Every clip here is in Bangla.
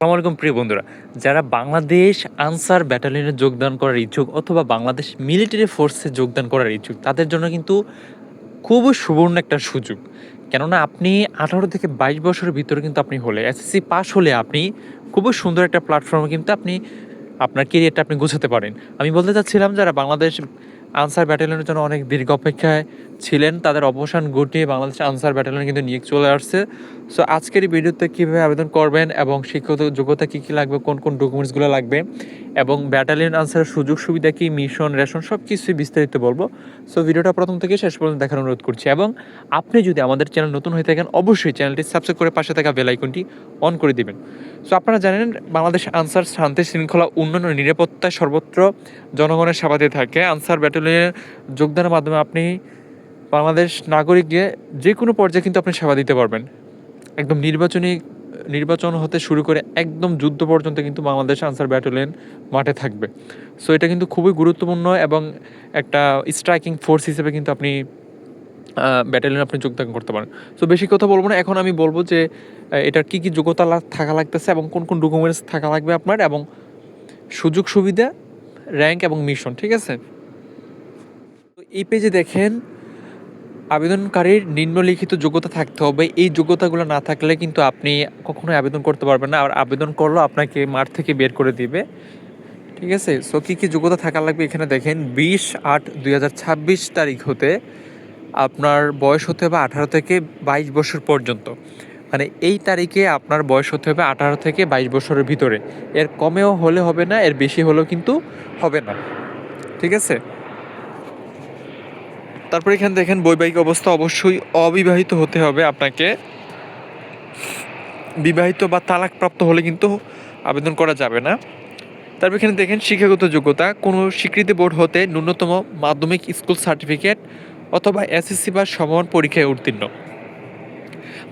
আসসালামু আলাইকুম, প্রিয় বন্ধুরা। যারা বাংলাদেশ আনসার ব্যাটালিয়নে যোগদান করার ইচ্ছুক অথবা বাংলাদেশ মিলিটারি ফোর্সে যোগদান করার ইচ্ছুক, তাদের জন্য কিন্তু খুবই সুবর্ণ একটা সুযোগ। কেননা আপনি আঠারো থেকে বাইশ বছরের ভিতরে কিন্তু আপনি হলে, এসএসসি পাস হলে আপনি খুবই সুন্দর একটা প্ল্যাটফর্মে কিন্তু আপনি আপনার কেরিয়ারটা আপনি গোছাতে পারেন। আমি বলতে চাচ্ছিলাম, যারা বাংলাদেশ আনসার ব্যাটালিয়নের জন্য অনেক দীর্ঘ অপেক্ষায় ছিলেন, তাদের অবসান ঘটিয়ে বাংলাদেশ আনসার ব্যাটালিয়ন কিন্তু নিয়োগ চলে আসছে। সো আজকের এই ভিডিওতে কীভাবে আবেদন করবেন এবং শিক্ষত যোগ্যতা কী কী লাগবে, কোন কোন ডকুমেন্টসগুলো লাগবে এবং ব্যাটালিয়ন আনসারের সুযোগ সুবিধা কী, মিশন, রেশন সব কিছুই বিস্তারিত বলব। সো ভিডিওটা প্রথম থেকে শেষ পর্যন্ত দেখার অনুরোধ করছি এবং আপনি যদি আমাদের চ্যানেল নতুন হয়ে থাকেন, অবশ্যই চ্যানেলটি সাবস্ক্রাইব করে পাশে থাকা বেল আইকনটি অন করে দিবেন। সো আপনারা জানেন, বাংলাদেশ আনসার শান্তি শৃঙ্খলা উন্নয়ন ও নিরাপত্তায় সর্বত্র জনগণের সেবা দিয়ে থাকে। আনসার ব্যাটালিয়নে যোগদানের মাধ্যমে আপনি বাংলাদেশ নাগরিককে যে কোনো পর্যায়ে কিন্তু আপনি সেবা দিতে পারবেন। একদম নির্বাচনী, নির্বাচন হতে শুরু করে একদম যুদ্ধ পর্যন্ত কিন্তু বাংলাদেশ আনসার ব্যাটালিয়ন মাঠে থাকবে। সো এটা কিন্তু খুবই গুরুত্বপূর্ণ এবং একটা স্ট্রাইকিং ফোর্স হিসেবে কিন্তু আপনি ব্যাটালিয়ন আপনি যোগদান করতে পারেন। সো বেশি কথা বলব না। এখন আমি বলব যে এটার কী কী যোগ্যতা থাকা লাগতেছে এবং কোন কোন ডকুমেন্টস থাকা লাগবে আপনার এবং সুযোগ সুবিধা র্যাঙ্ক এবং মিশন ঠিক আছে? তো এই পেজে দেখেন আবেদনকারীর নিম্নলিখিত যোগ্যতা থাকতে হবে। এই যোগ্যতাগুলো না থাকলে কিন্তু আপনি কখনোই আবেদন করতে পারবেন না। আর আবেদন করলেও আপনাকে মাঠ থেকে বের করে দিবে। ঠিক আছে? সো কী কী যোগ্যতা থাকা লাগবে এখানে দেখেন। বিশ আট দুই তারিখ হতে আপনার বয়স হতে হবে আঠারো থেকে বাইশ বছর পর্যন্ত। মানে এই তারিখে আপনার বয়স হতে হবে আঠারো থেকে বাইশ বছরের ভিতরে। এর কমেও হলে হবে না, এর বেশি হলেও কিন্তু হবে না। ঠিক আছে? তারপর এখানে দেখেন বৈবাহিক অবস্থা অবশ্যই অবিবাহিত হতে হবে আপনাকে। বিবাহিত বা তালাকপ্রাপ্ত হলে কিন্তু আবেদন করা যাবে না। তারপর এখানে দেখেন শিক্ষাগত যোগ্যতা, কোনো স্বীকৃতি বোর্ড হতে ন্যূনতম মাধ্যমিক স্কুল সার্টিফিকেট অথবা এসএসসি বা সমান পরীক্ষায় উত্তীর্ণ।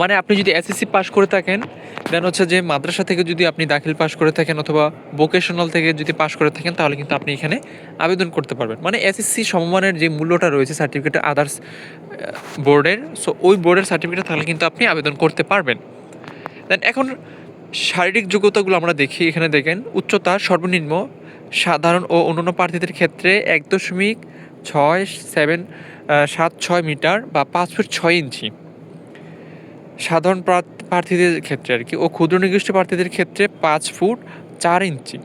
মানে আপনি যদি এসএসসি পাস করে থাকেন দেন হচ্ছে যে মাদ্রাসা থেকে যদি আপনি দাখিল পাস করে থাকেন অথবা ভোকেশনাল থেকে যদি পাস করে থাকেন, তাহলে কিন্তু আপনি এখানে আবেদন করতে পারবেন। মানে এসএসসি সমমানের যে মূল্যটা রয়েছে সার্টিফিকেট আদার্স বোর্ডের সো ওই বোর্ডের সার্টিফিকেট থাকলে কিন্তু আপনি আবেদন করতে পারবেন। দেন এখন শারীরিক যোগ্যতাগুলো আমরা দেখি, এখানে দেখেন, উচ্চতা সর্বনিম্ন, সাধারণ ও অন্যান্য প্রার্থীদের ক্ষেত্রে এক দশমিক ছয় সেভেন সাত, ছয় মিটার বা পাঁচ ফুট ছয় ইঞ্চি। সাধারণ প্রার্থীদের ক্ষেত্রে আর কি ও ক্ষুদ্র নির্দিষ্ট প্রার্থীদের ক্ষেত্রে পাঁচ ফুট চার ইঞ্চি।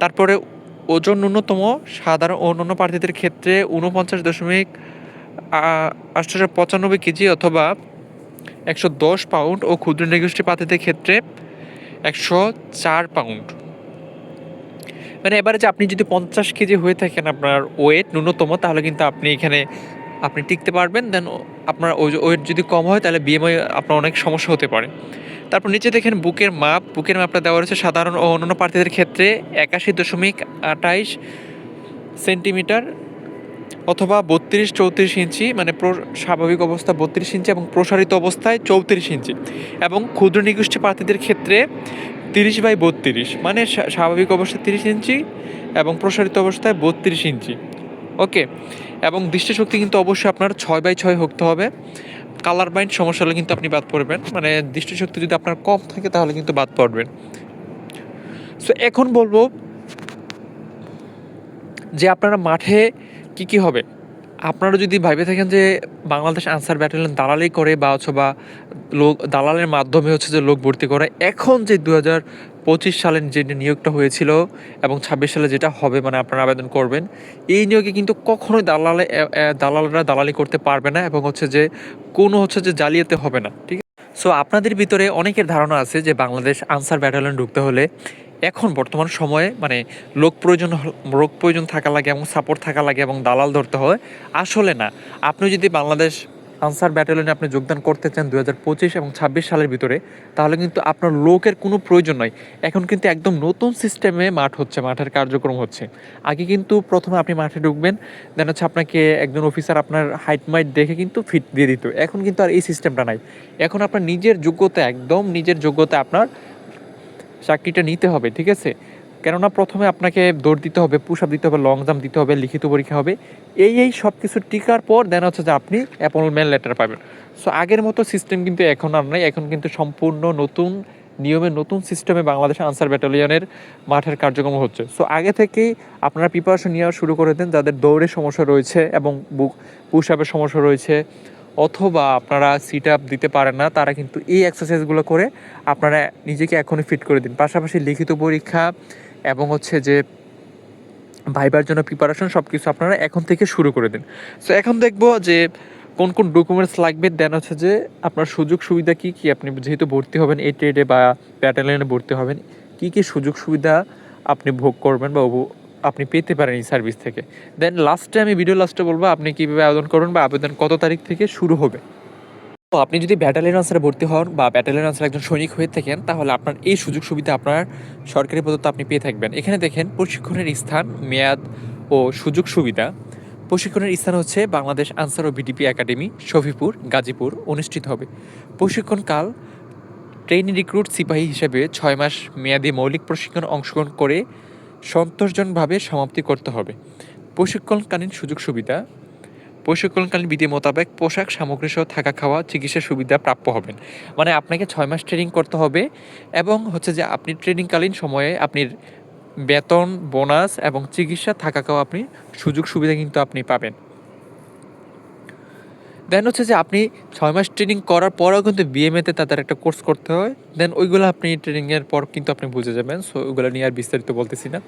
তারপরে ওজন ন্যূনতম সাধারণ অন্যান্য প্রার্থীদের ক্ষেত্রে উনপঞ্চাশ দশমিক আটশোশো পঁচানব্বই কেজি অথবা একশো দশ পাউন্ড ও ক্ষুদ্র নির্দিষ্ট প্রার্থীদের ক্ষেত্রে একশো চার পাউন্ড। মানে এবারে যে আপনি যদি পঞ্চাশ কেজি হয়ে থাকেন আপনার ওয়েট ন্যূনতম, তাহলে কিন্তু আপনি এখানে আপনি টিকতে পারবেন দেন আপনার ওয়েট যদি কম হয়, তাহলে বিএমআই আপনার অনেক সমস্যা হতে পারে। তারপর নিচে দেখেন বুকের মাপ, বুকের মাপটা দেওয়া রয়েছে সাধারণ ও অন্যান্য প্রার্থীদের ক্ষেত্রে একাশি দশমিক আঠাইশ সেন্টিমিটার অথবা বত্রিশ চৌত্রিশ ইঞ্চি মানে স্বাভাবিক অবস্থা বত্রিশ ইঞ্চি এবং প্রসারিত অবস্থায় চৌত্রিশ ইঞ্চি এবং ক্ষুদ্র নিগোষ্ঠী প্রার্থীদের ক্ষেত্রে তিরিশ বাই বত্রিশ মানে স্বা- স্বাভাবিক অবস্থায় তিরিশ ইঞ্চি এবং প্রসারিত অবস্থায় বত্রিশ ইঞ্চি। ওকে এবং দৃষ্টিশক্তি কিন্তু অবশ্যই আপনার ছয় বাই ছয় হতে হবে। কালার বাইন্ড সমস্যা হলে কিন্তু আপনি বাদ পড়বেন। মানে দৃষ্টিশক্তি যদি আপনার কম থাকে তাহলে কিন্তু বাদ পড়বেন। সো এখন বলব যে আপনারা মাঠে কি কি হবে? আপনারা যদি ভাবে থাকেন যে বাংলাদেশ আনসার ব্যাটালিয়ন দালালি করে বা অথবা লোক, দালালের মাধ্যমে হচ্ছে যে লোক ভর্তি করে, এখন যে দু হাজার পঁচিশ সালের যে নিয়োগটা হয়েছিল এবং ছাব্বিশ সালে যেটা হবে মানে আপনারা আবেদন করবেন, এই নিয়োগে কিন্তু কখনোই দালালে দালালরা দালালি করতে পারবে না এবং হচ্ছে যে কোনো হচ্ছে যে জালিয়াতে হবে না, ঠিক সো আপনাদের ভিতরে অনেকের ধারণা আছে যে বাংলাদেশ আনসার ব্যাটালিয়ন ঢুকতে হলে এখন বর্তমান সময়ে মানে লোক প্রয়োজন লোক প্রয়োজন থাকা লাগে এবং সাপোর্ট থাকা লাগে এবং দালাল ধরতে হয়, আসলে না। আপনি যদি বাংলাদেশ আনসার ব্যাটালিয়নে আপনি যোগদান করতে চান দু পঁচিশ এবং ছাব্বিশ সালের ভিতরে, তাহলে কিন্তু আপনার লোকের কোনো প্রয়োজন নয়। এখন কিন্তু একদম নতুন সিস্টেমে মাঠ হচ্ছে, মাঠের কার্যক্রম হচ্ছে। আগে কিন্তু প্রথমে আপনি মাঠে ঢুকবেন, দেন হচ্ছে আপনাকে একজন অফিসার আপনার হাইট মাইট দেখে কিন্তু ফিট দিয়ে দিত। এখন কিন্তু আর এই সিস্টেমটা নাই। এখন আপনার নিজের যোগ্যতা, একদম নিজের যোগ্যতা আপনার চাকরিটা নিতে হবে, ঠিক আছে? কেননা প্রথমে আপনাকে দৌড় দিতে হবে পুশ আপ দিতে হবে লং জাম্প দিতে হবে, লিখিত পরীক্ষা হবে। এই এই সব কিছু টিকার পর দেন হচ্ছে যে আপনি অ্যাপয়েন্টমেন্ট লেটার পাবেন। সো আগের মতো সিস্টেম কিন্তু এখন আর নাই। এখন কিন্তু সম্পূর্ণ নতুন, নিয়মে নতুন সিস্টেমে বাংলাদেশ আনসার ব্যাটালিয়নের মাঠের কার্যক্রম হচ্ছে। সো আগে থেকেই আপনারা প্রিপারেশন নেওয়া শুরু করে দেন যাদের দৌড়ের সমস্যা রয়েছে এবং বুক পুশ আপের সমস্যা রয়েছে অথবা আপনারা সিট আপ দিতে পারেন না, তারা কিন্তু এই এক্সারসাইজগুলো করে আপনারা নিজেকে এখনই ফিট করে দিন। পাশাপাশি লিখিত পরীক্ষা এবং হচ্ছে যে ভাইবার জন্য প্রিপারেশন সব কিছু আপনারা এখন থেকে শুরু করে দিন। সো এখন দেখব যে কোন কোন ডকুমেন্টস লাগবে দেন হচ্ছে যে আপনার সুযোগ সুবিধা কী কী? আপনি যেহেতু ভর্তি হবেন এই ট্রেডে বা ব্যাটালিয়নে ভর্তি হবেন, কী কী সুযোগ সুবিধা আপনি ভোগ করবেন বা আপনি পেতে পারেন এই সার্ভিস থেকে? দেন লাস্টে আমি ভিডিও লাস্টে বলব, আপনি কীভাবে আবেদন করবেন বা আবেদন কত তারিখ থেকে শুরু হবে? তো আপনি যদি ব্যাটালিয়ন আনসারে ভর্তি হন বা ব্যাটালিয়ন আনসার একজন সৈনিক হয়ে থাকেন, তাহলে আপনার এই সুযোগ সুবিধা আপনার সরকারি প্রদত্ত আপনি পেয়ে থাকবেন। এখানে দেখেন প্রশিক্ষণের স্থান, মেয়াদ ও সুযোগ সুবিধা। প্রশিক্ষণের স্থান হচ্ছে বাংলাদেশ আনসার ও বিডিপি একাডেমি, শফিপুর, গাজীপুর অনুষ্ঠিত হবে। প্রশিক্ষণকাল ট্রেনি রিক্রুট সিপাহী হিসেবে ছয় মাস মেয়াদী মৌলিক প্রশিক্ষণ অংশগ্রহণ করে সন্তোষজনকভাবে সমাপ্তি করতে হবে। প্রশিক্ষণকালীন সুযোগ সুবিধা প্রশিক্ষণকালীন বিধি মোতাবেক পোশাক সামগ্রী সহ থাকা খাওয়া চিকিৎসা সুবিধা প্রাপ্য হবেন। মানে আপনাকে ছয় মাস ট্রেনিং করতে হবে এবং হচ্ছে যে আপনি ট্রেনিংকালীন সময়ে আপনি বেতন বোনাস এবং চিকিৎসা থাকা খাওয়া আপনি সুযোগ সুবিধা কিন্তু আপনি পাবেন। দেন হচ্ছে যে আপনি ছয় মাস ট্রেনিং করার পরেও কিন্তু বিএমএতে তাদের একটা কোর্স করতে হয়। দেন ওইগুলো আপনি ট্রেনিংয়ের পর কিন্তু আপনি বুঝে যাবেন। সো ওইগুলো নিয়ে আর বিস্তারিত বলতেছি না।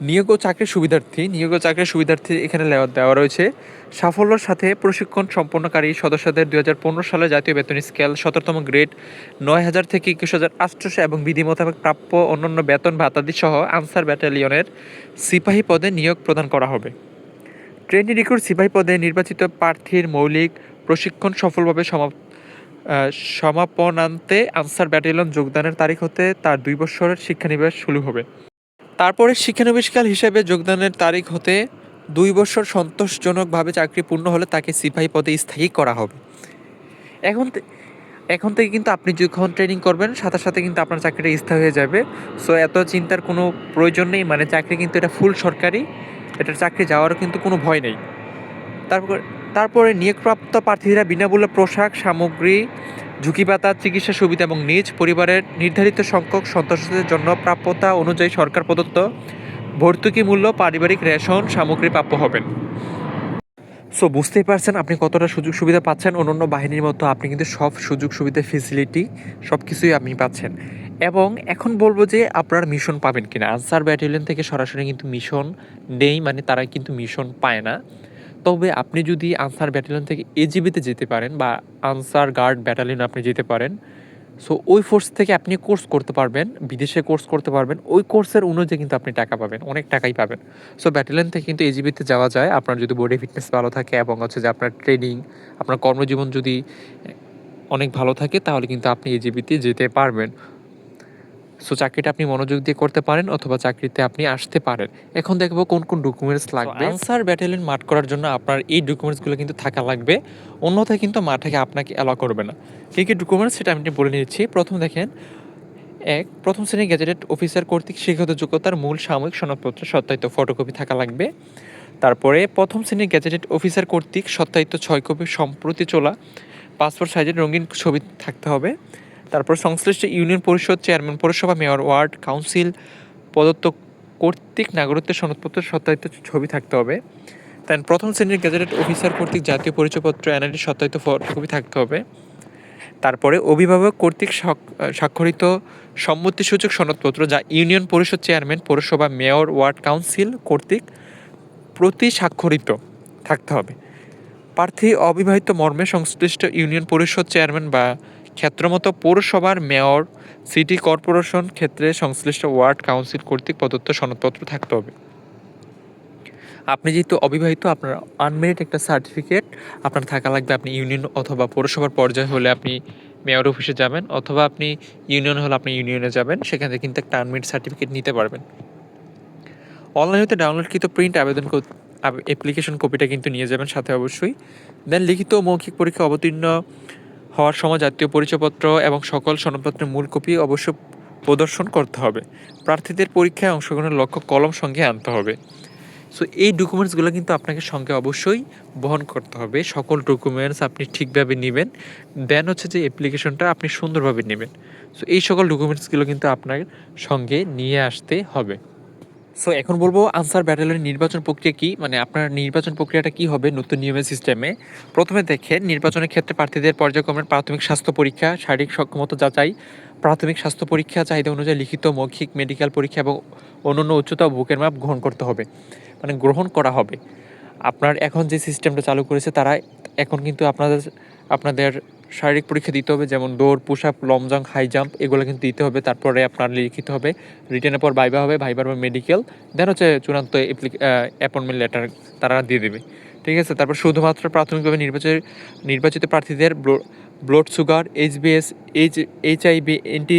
নিয়োগ ও চাকরির সুবিধার্থী নিয়োগ ও চাকরির সুবিধার্থী এখানে দেওয়া রয়েছে। সাফল্যের সাথে প্রশিক্ষণ সম্পন্নকারী সদস্যদের দুই হাজার পনেরো সালে জাতীয় বেতন স্কেল সতেরোতম গ্রেড নয় হাজার থেকে একুশ হাজার আটশোশো এবং বিধি মোতাবেক প্রাপ্য অন্যান্য বেতন ভাতাদি সহ আনসার ব্যাটালিয়নের সিপাহী পদে নিয়োগ প্রদান করা হবে। ট্রেনি রিক্রুট সিপাহী পদে নির্বাচিত প্রার্থীর মৌলিক প্রশিক্ষণ সফলভাবে সমাপ আহ, সমাপনান্তে আনসার ব্যাটালিয়ন যোগদানের তারিখ হতে তার দুই বছরের শিক্ষানিবাস শুরু হবে। তারপরে শিক্ষানবিশকাল হিসেবে যোগদানের তারিখ হতে দুই বছর সন্তোষজনকভাবে চাকরি পূর্ণ হলে তাকে সিপাহী পদে স্থায়ী করা হবে। এখন এখন থেকে কিন্তু আপনি যখন ট্রেনিং করবেন, সাথে সাথে কিন্তু আপনার চাকরিটা স্থায়ী হয়ে যাবে। সো এত চিন্তার কোনো প্রয়োজন নেই। মানে চাকরি কিন্তু এটা ফুল সরকারি। এটার চাকরি যাওয়ারও কিন্তু কোনো ভয় নেই। তারপর তারপরে নিয়োগপ্রাপ্ত প্রার্থীরা বিনামূল্যে পোশাক, সামগ্রী ঝুঁকি পাতা চিকিৎসা সুবিধা এবং নিজ পরিবারের নির্ধারিত সংখ্যক সদস্যদের জন্য প্রাপ্যতা অনুযায়ী সরকার প্রদত্ত ভর্তুকি মূল্য, পারিবারিক রেশন, সামগ্রী প্রাপ্য হবেন। সো বুঝতেই পারছেন আপনি কতটা সুযোগ সুবিধা পাচ্ছেন। অন্যান্য বাহিনীর মতো আপনি কিন্তু সব সুযোগ সুবিধা ফেসিলিটি সব কিছুই আপনি পাচ্ছেন। এবং এখন বলব যে আপনার মিশন পাবেন কিনা। আনসার ব্যাটালিয়ন থেকে সরাসরি কিন্তু মিশন নেই মানে তারা কিন্তু মিশন পায় না। তবে আপনি যদি আনসার ব্যাটালিয়ন থেকে এজিবিতে যেতে পারেন বা আনসার গার্ড ব্যাটালিয়ন আপনি যেতে পারেন সো ওই ফোর্স থেকে আপনি কোর্স করতে পারবেন, বিদেশে কোর্স করতে পারবেন, ওই কোর্সের অনুযায়ী কিন্তু আপনি টাকা পাবেন, অনেক টাকাই পাবেন। সো ব্যাটালিয়ন থেকে কিন্তু এজিবিতে যাওয়া যায়, আপনার যদি বডি ফিটনেস ভালো থাকে এবং হচ্ছে যে আপনার ট্রেনিং আপনার কর্মজীবন যদি অনেক ভালো থাকে, তাহলে কিন্তু আপনি এজিবিতে যেতে পারবেন। সো চাকরিটা আপনি মনোযোগ দিয়ে করতে পারেন অথবা চাকরিতে আপনি আসতে পারেন। এখন দেখব কোন কোন ডকুমেন্টস লাগবে। আনসার ব্যাটালিয়ন মাঠ করার জন্য আপনার এই ডকুমেন্টসগুলো কিন্তু থাকা লাগবে। অন্যথায় কিন্তু মাঠে আপনাকে অ্যালাউ করবে না। কী কী ডকুমেন্টস সেটা আমি বলে নিচ্ছি। প্রথম দেখেন এক প্রথম শ্রেণির গ্যাজেটেড অফিসার কর্তৃক শিক্ষিত যোগ্যতার মূল সাময়িক সনদপত্র সত্যায়িত ফটোকপি থাকা লাগবে। তারপরে প্রথম শ্রেণির গ্যাজেটেড অফিসার কর্তৃক সত্যায়িত ছয় কপি সম্প্রতি চলা পাসপোর্ট সাইজের রঙিন ছবি থাকতে হবে। তারপর সংশ্লিষ্ট ইউনিয়ন পরিষদ চেয়ারম্যান, পৌরসভা মেয়র, ওয়ার্ড কাউন্সিল, প্রদত্ত কর্তৃক নাগরিকত্বের সনদপত্র সত্যায়িত ছবি থাকতে হবে। দেন প্রথম শ্রেণির গ্যাজেটেড অফিসার কর্তৃক জাতীয় পরিচয়পত্র এনআইডি সত্যায়িত ফটোকপি থাকতে হবে। তারপরে অভিভাবক কর্তৃক স্বাক্ষরিত সম্মতিসূচক সনদপত্র যা ইউনিয়ন পরিষদ চেয়ারম্যান, পৌরসভা মেয়র, ওয়ার্ড কাউন্সিল কর্তৃক প্রতি স্বাক্ষরিত থাকতে হবে। প্রার্থী অবিবাহিত মর্মে সংশ্লিষ্ট ইউনিয়ন পরিষদ চেয়ারম্যান বা ক্ষেত্রমতো পৌরসভার মেয়র, সিটি কর্পোরেশন ক্ষেত্রে সংশ্লিষ্ট ওয়ার্ড কাউন্সিল কর্তৃক প্রদত্ত সনদপত্র থাকতে হবে। আপনি যেহেতু অবিবাহিত, আপনার আনমেরিড একটা সার্টিফিকেট আপনার থাকা লাগবে, আপনি ইউনিয়ন অথবা পৌরসভার পর্যায়ে হলে আপনি মেয়র অফিসে যাবেন অথবা আপনি ইউনিয়ন হলে আপনি ইউনিয়নে যাবেন, সেখান থেকে কিন্তু একটা আনমেরিড সার্টিফিকেট নিতে পারবেন। অনলাইন হতে ডাউনলোডকৃত প্রিন্ট আবেদন অ্যাপ্লিকেশন কপিটা কিন্তু নিয়ে যাবেন সাথে অবশ্যই। দেন লিখিত মৌখিক পরীক্ষা অবতীর্ণ হওয়ার সময় জাতীয় পরিচয়পত্র এবং সকল সনদপত্রের মূল কপি অবশ্য প্রদর্শন করতে হবে। প্রার্থীদের পরীক্ষায় অংশগ্রহণের লক্ষ্য কলম সঙ্গে আনতে হবে। সো এই ডকুমেন্টসগুলো কিন্তু আপনাকে সঙ্গে অবশ্যই বহন করতে হবে। সকল ডকুমেন্টস আপনি ঠিকভাবে নেবেন। দেন হচ্ছে যে অ্যাপ্লিকেশনটা আপনি সুন্দরভাবে নেবেন। সো এই সকল ডকুমেন্টসগুলো কিন্তু আপনার সঙ্গে নিয়ে আসতে হবে। সো এখন বলব আনসার ব্যাটালিয়নের নির্বাচন প্রক্রিয়া কি? মানে আপনার নির্বাচন প্রক্রিয়াটা কি হবে নতুন নিয়মের সিস্টেমে প্রথমে দেখেন, নির্বাচনের ক্ষেত্রে প্রার্থীদের পর্যায়ক্রমের প্রাথমিক স্বাস্থ্য পরীক্ষা, শারীরিক সক্ষমতা যাচাই, প্রাথমিক স্বাস্থ্য পরীক্ষা, চাহিদা অনুযায়ী লিখিত, মৌখিক মেডিকেল পরীক্ষা এবং অন্যান্য উচ্চতা বুকের মাপ গ্রহণ করতে হবে। মানে গ্রহণ করা হবে। আপনার এখন যে সিস্টেমটা চালু করেছে, তারা এখন কিন্তু আপনাদের আপনাদের শারীরিক পরীক্ষা দিতে হবে, যেমন দৌড় push up long jump high jump এগুলো কিন্তু দিতে হবে। তারপরে আপনার লিখিত হবে রিটার্নের পর বাইবা হবে ভাইবার পর মেডিকেল দেন হচ্ছে চূড়ান্ত অ্যাপয়েন্টমেন্ট লেটার তারা দিয়ে দেবে। ঠিক আছে? তারপর শুধুমাত্র প্রাথমিকভাবে নির্বাচিত নির্বাচিত প্রার্থীদের blood sugar H HBs H HIV anti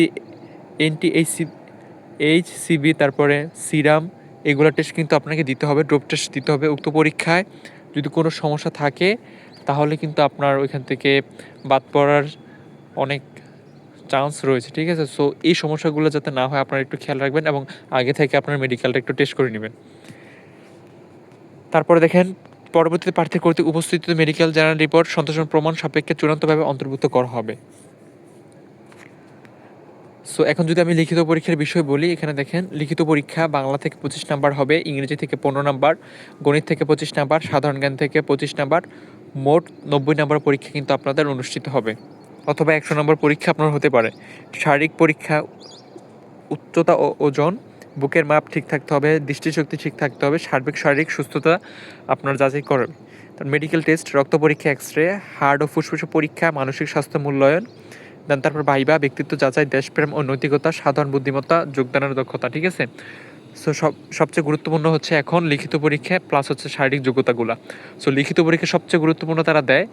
anti HC H CB তারপরে সিরাম এগুলো টেস্ট কিন্তু আপনাকে দিতে হবে ড্রপ টেস্ট দিতে হবে। উক্ত পরীক্ষায় যদি কোনো সমস্যা থাকে তাহলে কিন্তু আপনার ওইখান থেকে বাদ পড়ার অনেক চান্স রয়েছে, ঠিক আছে? সো এই সমস্যাগুলো যাতে না হয়, আপনারা একটু খেয়াল রাখবেন এবং আগে থেকে আপনার মেডিকেলটা একটু টেস্ট করে নেবেন। তারপরে দেখেন, পরবর্তীতে প্রার্থী কর্তৃক উপস্থিত মেডিকেল জার্নাল রিপোর্ট সন্তোষণ প্রমাণ সাপেক্ষে চূড়ান্তভাবে অন্তর্ভুক্ত করা হবে। সো এখন যদি আমি লিখিত পরীক্ষার বিষয় বলি, এখানে দেখেন, লিখিত পরীক্ষা বাংলা থেকে পঁচিশ নাম্বার হবে, ইংরেজি থেকে পনেরো নাম্বার, গণিত থেকে পঁচিশ নাম্বার, সাধারণ জ্ঞান থেকে পঁচিশ নাম্বার মোট নব্বই নম্বর পরীক্ষা কিন্তু আপনাদের অনুষ্ঠিত হবে। অথবা একশো নম্বর পরীক্ষা আপনার হতে পারে। শারীরিক পরীক্ষা, উচ্চতা ও ওজন, বুকের মাপ ঠিক থাকতে হবে, দৃষ্টিশক্তি ঠিক থাকতে হবে, সার্বিক শারীরিক সুস্থতা আপনার যাচাই করবে। তার মেডিকেল টেস্ট রক্ত পরীক্ষা এক্স রে হার্ট ও ফুসফুস পরীক্ষা, মানসিক স্বাস্থ্য মূল্যায়ন, দেন তারপর ভাইবা, ব্যক্তিত্ব যাচাই, দেশপ্রেম ও নৈতিকতা, সাধারণ বুদ্ধিমত্তা, যোগদানের দক্ষতা, ঠিক আছে? সো সব, সবচেয়ে গুরুত্বপূর্ণ হচ্ছে এখন লিখিত পরীক্ষা প্লাস হচ্ছে শারীরিক যোগ্যতাগুলো। সো লিখিত পরীক্ষা সবচেয়ে গুরুত্বপূর্ণ তারা দেয়।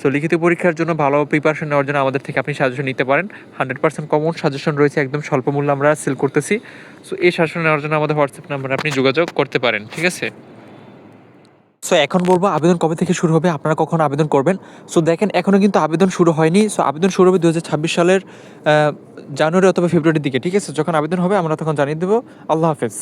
সো লিখিত পরীক্ষার জন্য ভালো প্রিপারেশন নেওয়ার জন্য আমাদের থেকে আপনি সাজেশন নিতে পারেন। হান্ড্রেড পার্সেন্ট কমন সাজেশন রয়েছে, একদম স্বল্প মূল্যে আমরা সেল করতেছি। সো এই সাজেশন নেওয়ার জন্য আমাদের হোয়াটসঅ্যাপ নাম্বারে আপনি যোগাযোগ করতে পারেন, ঠিক আছে? সো এখন বলব আবেদন কবে থেকে শুরু হবে? আপনারা কখন আবেদন করবেন? সো দেখেন এখনও কিন্তু আবেদন শুরু হয়নি। সো আবেদন শুরু হবে দু হাজার ছাব্বিশ সালের জানুয়ারি অথবা ফেব্রুয়ারির দিকে, ঠিক আছে? যখন আবেদন হবে, আমরা তখন জানিয়ে দেবো। আল্লাহ হাফেজ।